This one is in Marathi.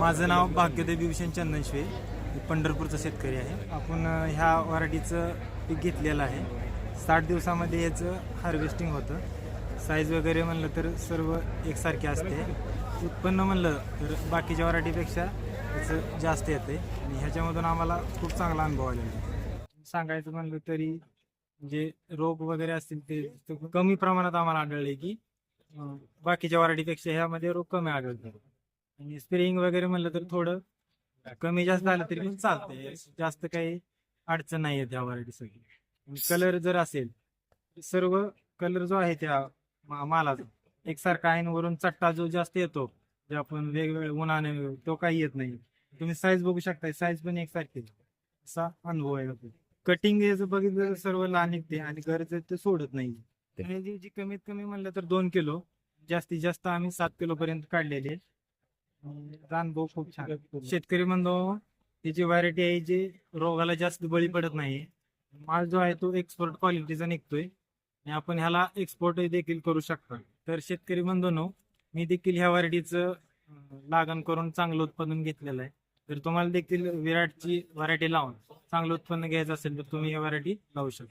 माझं नाव भाग्यदेव विभूषण चंदनशिवे. मी पंढरपूरचा शेतकरी आहे. आपण ह्या वराठीचं पीक घेतलेलं आहे. साठ दिवसामध्ये याचं हार्वेस्टिंग होतं. साईज वगैरे म्हणलं तर सर्व एकसारखे असते. उत्पन्न म्हणलं तर बाकीच्या वराठीपेक्षा याचं जास्त येते आणि ह्याच्यामधून आम्हाला खूप चांगला अनुभव आलेला सांगायचं म्हणलं तरी जे रोप वगैरे असतील ते कमी प्रमाणात आम्हाला आढळले की बाकीच्या वराठीपेक्षा ह्यामध्ये रोप कमी आढळतात. आणि स्प्रेइंग वगैरे म्हणलं तर थोडं कमी जास्त झालं तरी पण चालतंय. जास्त काही अडचण नाही आहे त्या वराठी सगळी कलर जर असेल सर्व कलर जो आहे त्या मालाचा एकसारखा आहे वरून चट्टा जो जास्त येतो जे आपण वेगवेगळे उन्हाने तो काही येत नाही. तुम्ही साईज बघू शकता साईज पण एकसारखी. असा अनुभव आहे कटिंग बघितलं तर सर्व लहान निघते आणि गरज ते सोडत नाही. जी कमीत कमी म्हणलं तर दोन किलो जास्तीत जास्त आम्ही सात किलो पर्यंत काढलेले रानभाऊ खूप छान. शेतकरी म्हणतो त्याची व्हरायटी आहे जी रोगाला जास्त बळी पडत नाही. माल जो आहे तो एक्सपोर्ट क्वालिटीचा निघतोय. आणि आपण ह्याला एक्सपोर्ट देखील करू शकतो. तर शेतकरी बंधूंनो मी देखील ह्या व्हरायटीचं लागण करून चांगलं उत्पादन घेतलेलं आहे. तर तुम्हाला देखील विराटची व्हरायटी लावून चांगलं उत्पन्न घ्यायचं असेल तर तुम्ही ही व्हरायटी लावू शकता.